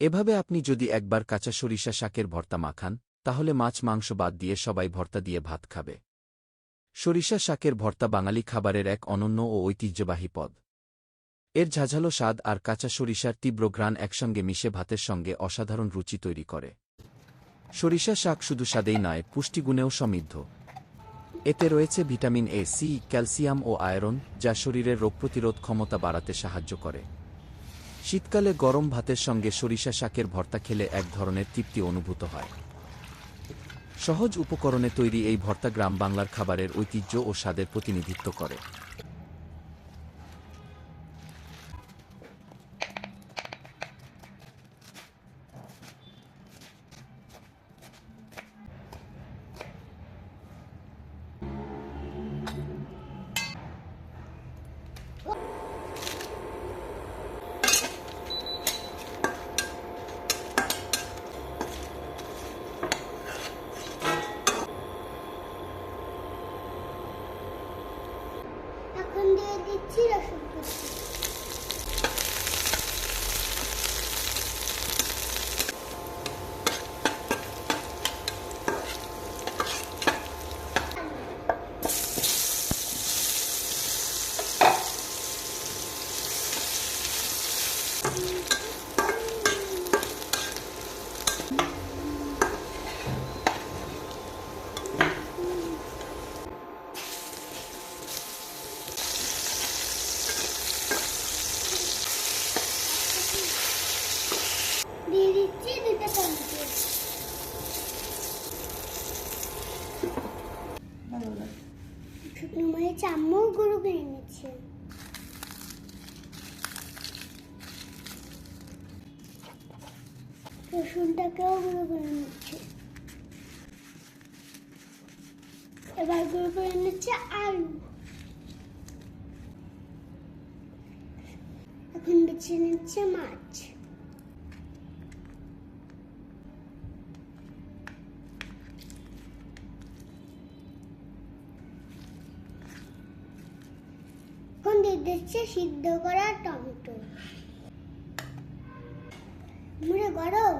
এভাবে আপনি যদি একবার কাঁচা সরিষা শাকের ভর্তা মাখান, তাহলে মাছ মাংস বাদ দিয়ে সবাই ভর্তা দিয়ে ভাত খাবে। সরিষা শাকের ভর্তা বাঙালি খাবারের এক অনন্য ও ঐতিহ্যবাহী পদ। এর ঝাঝালো স্বাদ আর কাঁচা সরিষার তীব্র ঘ্রাণ একসঙ্গে মিশে ভাতের সঙ্গে অসাধারণ রুচি তৈরি করে। সরিষা শাক শুধু স্বাদেই নয়, পুষ্টিগুণেও সমৃদ্ধ। এতে রয়েছে ভিটামিন এ, সি, ক্যালসিয়াম ও আয়রন, যা শরীরের রোগ প্রতিরোধ ক্ষমতা বাড়াতে সাহায্য করে। শীতকালে গরম ভাতের সঙ্গে সরিষা শাকের ভর্তা খেলে এক ধরনের তৃপ্তি অনুভূত হয়। সহজ উপকরণে তৈরি এই ভর্তা গ্রাম বাংলার খাবারের ঐতিহ্য ও স্বাদের প্রতিনিধিত্ব করে। দিয়ে দিচ্ছি রসুন কুচি দিয়ে দিচ্ছি দুটো টমেটো আম্মু গুঁড়ো করে নিচ্ছে। রসুনটাকেও গুঁড়ো করে নিচ্ছে। এবার গুঁড়ো করে নিচ্ছে আলু। এখন বেছে নিচ্ছে মাছ। দিচ্ছে সিদ্ধ করা টমেটো। মুড়ে গরম।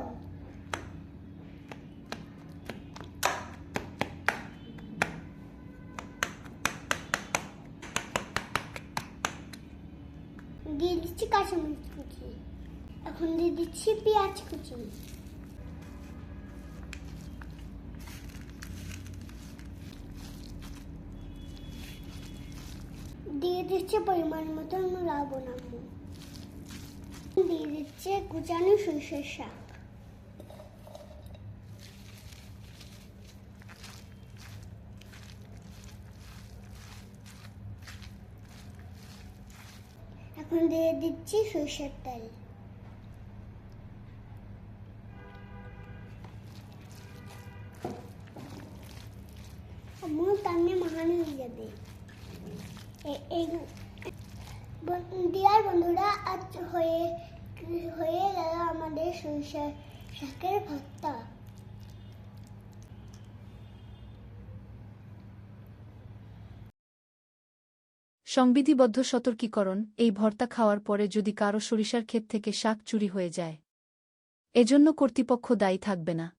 দিয়ে দিচ্ছি কাঁচামরিচ কুচি। এখন দিয়ে দিচ্ছি পেঁয়াজ কুচি। দিয়ে দিচ্ছে পরিমাণ মতন লবণ আম্মু। দিয়ে দিচ্ছে কুচানো সরষের শাক। এখন দিয়ে দিচ্ছি সরষের তেল। আম্মু তামনে মাখানো হয়ে যাবে। দিয়ার বন্ধুরা আজ হয়ে হয়ে গেল আমাদের সরিষার শাকের ভর্তা। সংবিধিবদ্ধ সতর্কীকরণ, এই ভর্তা খাওয়ার পরে যদি কারও সরিষার ক্ষেত থেকে শাক চুরি হয়ে যায়, এজন্য কর্তৃপক্ষ দায়ী থাকবে না।